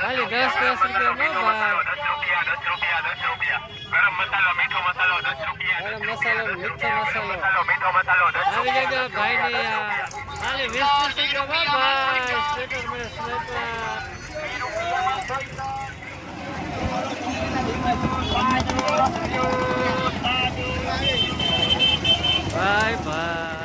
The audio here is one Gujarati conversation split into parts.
ખાલી દસ દસ રૂપિયામાં ભાઈ ગરમ મસાલો મીઠો મસાલો આવી જગ્યા ભાઈ ને ખાલી વીસ ત્રીસ રૂપિયામાં ભાઈ સ્વેટર મળે સ્વેટર. ભાઈ ભાઈ.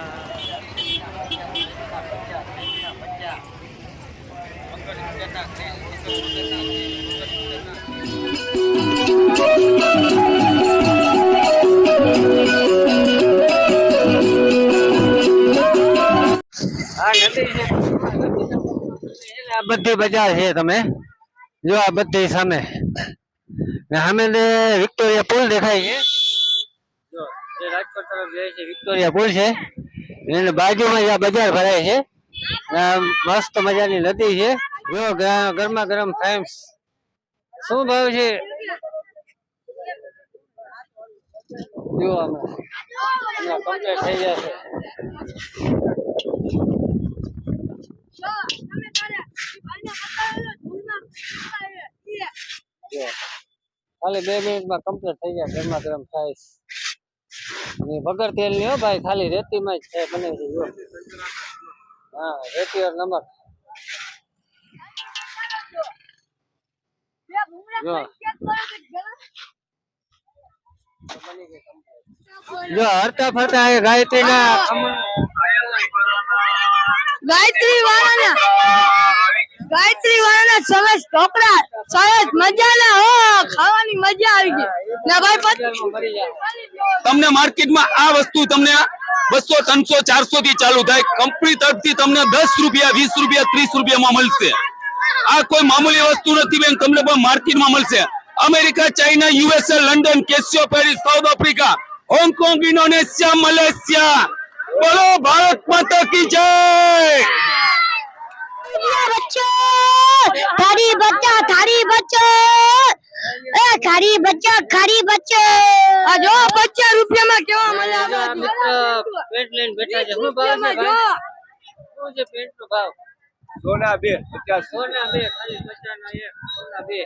બધી બજાર છે તમે. જો આ બધી સામે. સામે વિક્ટોરિયા પુલ દેખાય છે. વિક્ટોરિયા પુલ છે. એને બાજુમાં આ બજાર ભરાય છે. મસ્ત મજાની નદી છે. જો ગરમા ગરમ ફાઇમ્સ શું ભાવ છે જો ખાલી બે મિનિટમાં કમ્પ્લીટ થઈ ગયા. ગરમા ગરમ થાય. અને વગર તેલની ભાઈ, ખાલી રેતીમાં જ છે બને હા, રેતી ઓર નમક. જો. હરતા ફરતા એ ગાયત્રી ના ગાયત્રી વાળાના. ગાયત્રી વાળાના સરસ ઢોકળા, સરસ મજાના, હો, ખાવાની મજા આવી ગઈ. ના, ભાઈ તમને માર્કેટમાં આ વસ્તુ તમને બસો, ત્રણસો ચારસો થી ચાલુ થાય. કંપની તરફથી તમને દસ રૂપિયા, વીસ રૂપિયા, ત્રીસ રૂપિયામાં મળશે. આ કોઈ મામૂલી વસ્તુ નથી બેન, તમને પણ માર્કેટમાં મળશે. America, China, USA, London Casio Paris, South Africa, Hong Kong, Indonesia, Malaysia. બોલો, ભારત માતા કી જય! બચ્ચો! ખારી બચ્ચા ખારી બચ્ચો! એ ખારી બચ્ચા ખારી બચ્ચો! આ જો બચ્ચા રૂપિયામાં કેવા મળે આ મિત્ર પેન્ટ લઈને બેઠા છે. શું ભાવ છે ભાઈ? શું છે પેન્ટ નો ભાવ? સોના બે પચાસ. સોના બે ખાલી પચાસ ના એક સોના બે.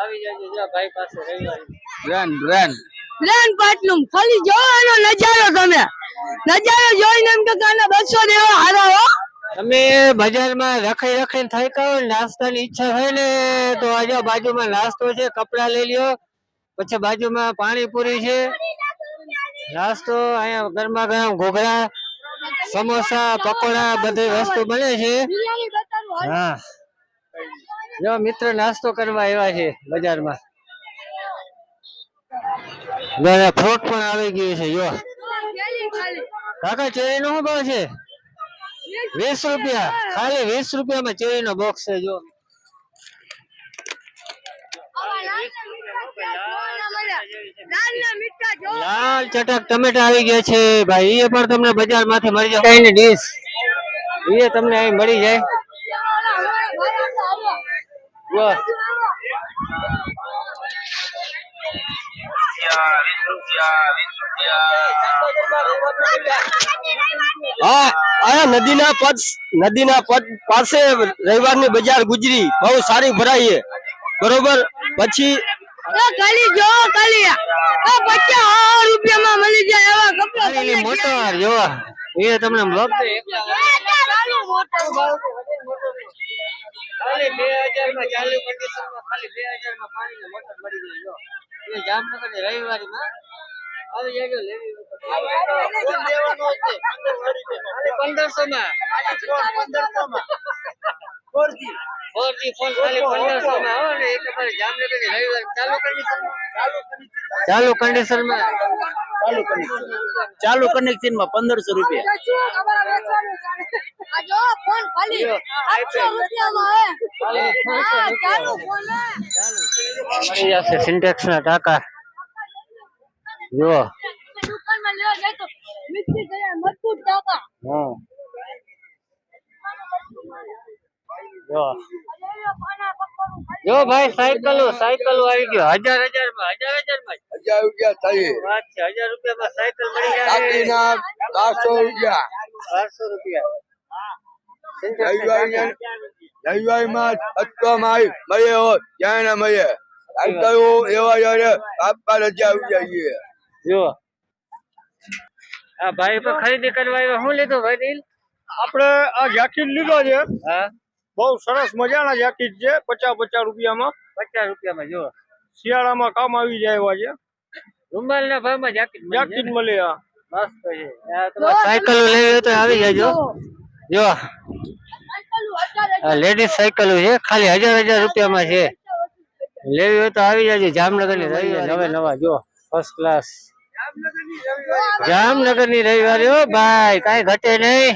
આવી જાય જો ભાઈ પાસે રવિવારે. રન રન પ્લેન પાટલું ખાલી જો એનો નજારો તમે. નજારો જોઈને એમ કે કાના 200 દેવા હારા હો. તમે બજારમાં રખાઈ રખાઈને થાક્યા હોય નાસ્તાની ઈચ્છા થાય ને, તો આજે બાજુમાં નાસ્તો છે, કપડા લઈ લ્યો. પછી બાજુમાં પાણીપુરી છે. નાસ્તો અહીંયા ગરમા ગરમ ઘોઘરા, સમોસા, પકોડા બધી વસ્તુ બને છે. હા. જો મિત્ર નાસ્તો કરવા આવ્યા છે બજારમાં. ફ્રૂટ પણ આવી ગયું છે, જો. કાકા ચેરી નો ભાવ છે? વીસ રૂપિયા. ખાલી વીસ રૂપિયામાં ચેરી નો બોક્સ છે જો. લાલના મીઠા જો લાલ ચટક ટમેટા આવી ગયા છે. ભાઈ એ પણ તમને બજારમાંથી મળી જાય. કઈ ડીશ. એ તમને અહીં મળી જાય. હા આ નદીના પદ નદીના પદ પાસે રવિવારની બજાર ગુજરી. બહુ સારી ભરાઈ છે. બરોબર? પછી એ ખાલી જો ખાલી પચાસ રૂપિયામાં મળી જાય એવા કપડા એ તમને ખાલી બે હજારમાં ચાલુ કન્ડિશનમાં ખાલી બે હજારમાં પાણી ની મોટર મળી જાય જો જામનગરની રવિવારી માં આવી લેવી. પંદરસો માં ફોર જી ફોન ખાલી પંદરસો માં હો ને એ તમારે જામનગરની રવિવારી ચાલુ કન્ડિશનમાં ચાલુ કન્ડિશનમાં. ચાલુ કનેક્શનમાં પંદરસો રૂપિયા. આ જો ફોન ખાલી. જો, આઠસો રૂપિયામાં હે. હા ચાલુ ફોન હે. મળી જશે સિન્ટેક્સ ના ટાકા. જો દુકાનમાં લેવા જાય તો મિક્સી ગયા મજબૂત ટાકા. હા. જો. જો ભાઈ સાયકલો સાયકલો આવી ગયો. હજાર હજારમાં હજાર હજારમાં હજાર રૂપિયા થઈ. વાત છે? હજાર રૂપિયા માં સાયકલ મળી જાય? બારસો રૂપિયા. બારસો રૂપિયા. રવિવારમાં અટકવામાં આવી મળે હો ક્યાંય ના મળે આજકાલ એવા જયારે આપવા રજા આવી જઈએ. જો આ ભાઈ પણ ખરીદી કરવા આવ્યા. શું લીધું ભાઈ દિલ આપણે આ જેકેટ લીધો છે. હા. બહુ સરસ મજાના જેકેટ છે પચાસ પચાસ રૂપિયામાં. પચાસ રૂપિયામાં જો શિયાળામાં કામ આવી જાય એવા છે. રૂમાલ ના જાકીટ મળી જાય. જેકેટ મળે આ મસ્ત છે. સાયકલ લેવી હોય તો આવી જાજો જો. આ લેડીઝ સાયકલ છે ખાલી હજાર હજાર રૂપિયામાં છે. લેવી હોય તો આવી જાજો જામનગરની રવિવાર નવે નવા જો. ફર્સ્ટ ક્લાસ જામનગરની રવિવારે હો ભાઈ કઈ ઘટે નહીં.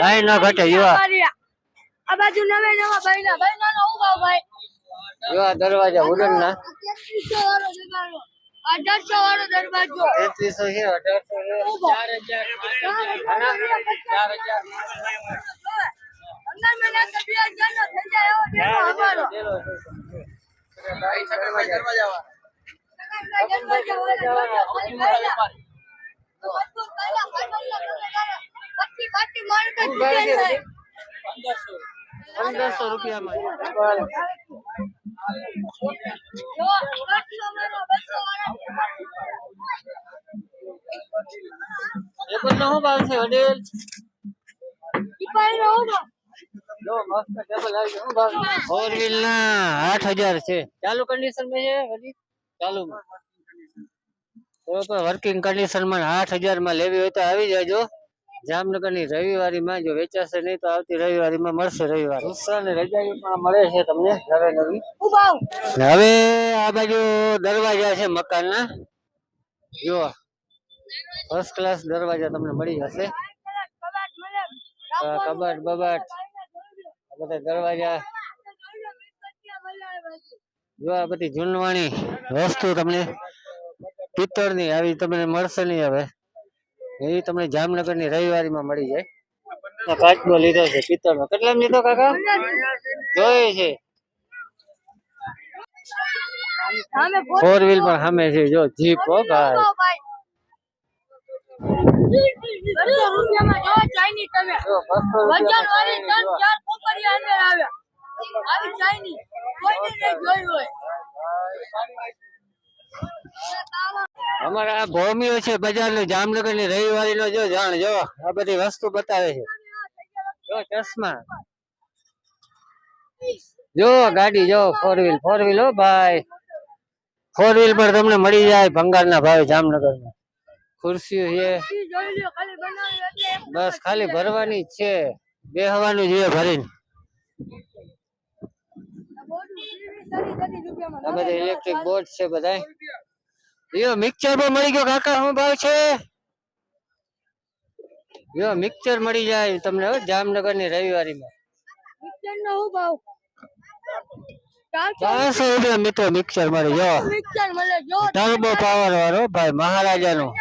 કઈ ન ઘટે જો. આ. આ બાજુ નવે નવા ભાઈ ના ભાઈ ના હું ભાઈ જો દરવાજા ઉડન ના અઢારસો વાળો દરવાજો. તેત્રીસો છે અઢારસો ચાર હજાર. ચાર હજાર અંદર મેં નાખે બે હજાર નો થઈ જાય એવો દેવો અમારો. પંદરસો. રૂપિયામાં. એ બધો શું ભાવ છે વડીલ ફોર વ્હીલ આઠ હજાર છે ચાલુ કન્ડિશનમાં વર્કિંગ કન્ડિશનમાં આઠ હજારમાં લેવી હોય તો આવી જાજો જામનગરની રવિવારી માં જો વેચાશે નહીં તો આવતી રવિવારી માં મળશે રવિવાર. ઉત્સાહ ને રજાઈ પણ મળે છે તમને નવે નવી. હવે આ બાજુ દરવાજા છે મકાન ના જો ફર્સ્ટ ક્લાસ દરવાજા તમને મળી જશે. કબાટ બબાટ. બધા દરવાજા. જો આ બધી જૂનવાણી વસ્તુ તમને પિત્તળની આવી તમને મળશે નહીં હવે. એ તમને જામનગરની રવિવારી માં મળી જાય. આ કાચબો લીધો છે પિત્તળ નો કેટલા લીધો કાકા? જોઈએ છે. ફોર વ્હીલ પણ સામે છે જો જીપ હો ભાઈ. આવી. ચાઇની હોય. અમારા આ ભોમિયો છે બજારનું જામનગરની રવિવારી નો જો જાણ, જો, આ બધી વસ્તુ બતાવે છે. જો ચશ્મા. જો ગાડી, જો ફોર વ્હીલ ફોર વ્હીલ હો ભાઈ. ફોર વ્હીલ પર તમને મળી જાય ભંગાર ના ભાવે જામનગરમાં ખુરશીઓ છે. બસ ખાલી ભરવાની છે. બેહવાનું જોઈએ ભરીને. બધા ઇલેક્ટ્રિક બોર્ડ છે બધા યો મિક્સર પણ મળી ગયો કાકા શું ભાવ છે? યો મિક્સર મળી જાય તમને હો જામનગરની રવિવારી માં મિક્સર નો શું ભાવ? ચારસો રૂપિયા. મિત્રો મિક્સર મળી જો. ટર્બો પાવર વાળો ભાઈ મહારાજા નું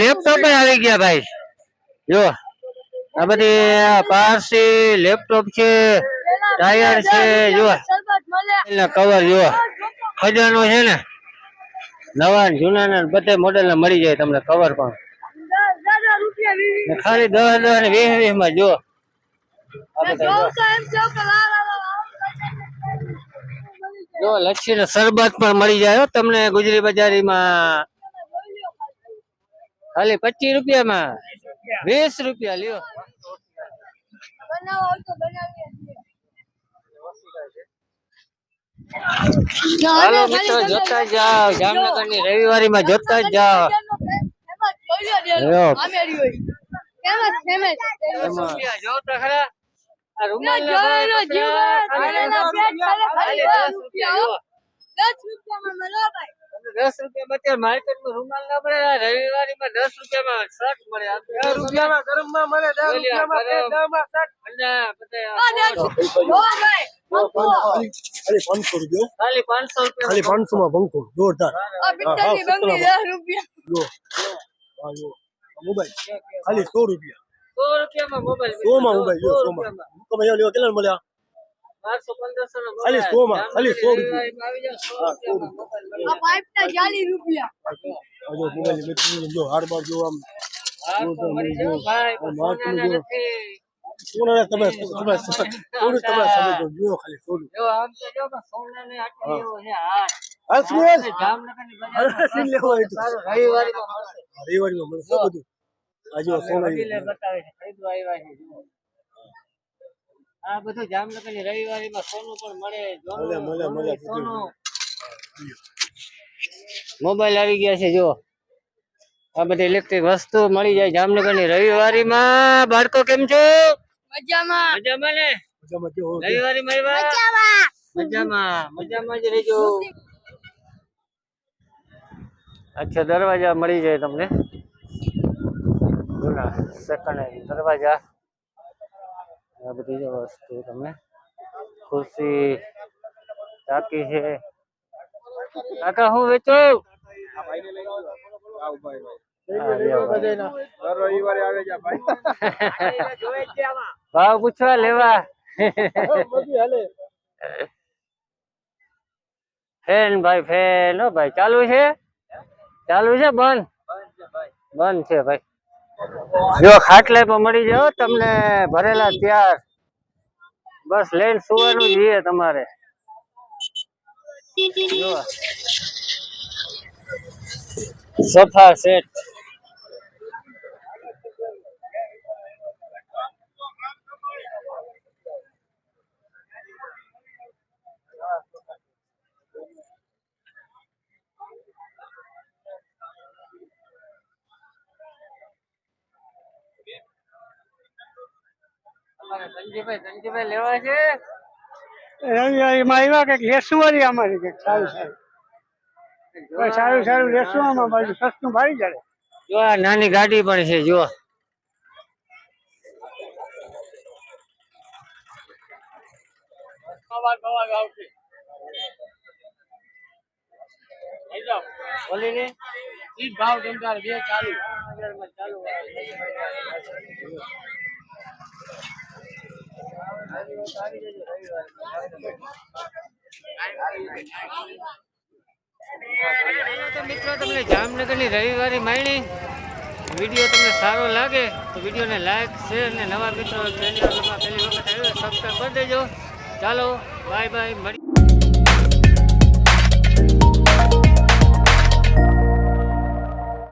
લેપટોપ આવી. ગયા ભાઈ. જો આ બધી પારસી લેપટોપ છે ટાયર છે જો શરબત કવર જો ખજાનો છે ને, નવા જૂના ને બધે મોડેલ ના મળી જાય તમને કવર પણ. રૂપિયા ખાલી દસ દસ ને વીસ વીસમાં જો જો. લચ્છી ને શરબત પણ મળી જાય તમને ગુજરી બજારીમાં. ખાલી પચીસ રૂપિયામાં. વીસ રૂપિયા લ્યો. બનાવો હોય તો બનાવીએ. હાલો મિત્રો જોતા જાઓ. જામનગરની રવિવારી માં જોતા જ જાઓ. રૂપિયા દસ રૂપિયા અત્યારે માર્કેટમાં રૂમાલ ના મળે રવિવારી માં દસ રૂપિયામાં શર્ટ મળે. આ દસ રૂપિયામાં ગરમ. માં મળે દસ રૂપિયામાં ખાલી પાંચસો રૂપિયા ખાલી પાંચસો રૂપિયા પાંચસો માં પંખો જોરદાર. જો. હા જો. મોબાઈલ. ખાલી સો રૂપિયા. સો રૂપિયામાં મોબાઈલ સો માં મોબાઈલ જો સો માં કેટલા મળ્યા? નો ખાલી સો માં, ખાલી સો રૂપિયા. પાઇપ ના ચાલીસ રૂપિયા. આ મોબાઈલ બેટરી જો હાર બાર જો. આમ નું. સોનાને તમે તમે થોડું તમે સમજો જો ખાલી થોડું જો આમ તો જો પણ સોનાને આટલું એવું છે હાર. હા સુરેશ જામનગરની અરે બજારમાં લેવો હોય તો? સારું રવિવારીમાં મળશે. રવિવારીમાં મળશે બધું? આ સોના બતાવે છે ખરીદવા આવ્યા છે. આ બધું જામનગરની રવિવારીમાં સોનું પણ મળે જોનું, મળે, મળે, સોનું. મોબાઈલ આવી ગયા છે જો આ બધી ઇલેક્ટ્રિક વસ્તુ મળી જાય જામનગરની રવિવારીમાં. બાળકો કેમ છો? મજામાં. મજામાં ને? મજામાં મજામાં. મજામાં મજામાં જ રહેજો. અચ્છા દરવાજા મળી જાય તમને. જૂના સેકન્ડ દરવાજા. આ બધી જો વસ્તુ તમને ખુરશી ટાંકી છે કાકા હું વેચો હા, લ્યો ભાઈ. રવિવારે આવે છે ભાઈ ભાવ પૂછવા લેવા બધી હાલે ફેન ભાઈ ફેન હો ભાઈ ચાલુ છે ચાલુ છે બંધ બંધ છે ભાઈ જો ખાટલે પણ મળી જાવ તમને ભરેલા ત્યાર. બસ લઈને સુવાનું જોઈએ તમારે. Sofa set. ધનજીભાઈ ધનજીભાઈ લેવા છે? રવિવારીમાં આવ્યા કંઈક લેશું અમારી કંઈક સારું સારું સારું સારું લેશું આમાં બાજુ સસ્તું ભારી જાય. જો આ નાની ગાડી પણ છે જો. ભાવ ધંધા બે ચાલુ. ચાલુ મિત્રો, તમને જામનગરની રવિવારી માણી. વીડિયો તમને સારો લાગે, તો વિડીયોને લાઈક શેર અને નવા મિત્રો ચેનલમાં પહેલી વખત આવ્યો સબસ્ક્રાઈબ કરી દેજો. ચાલો બાય બાય મળી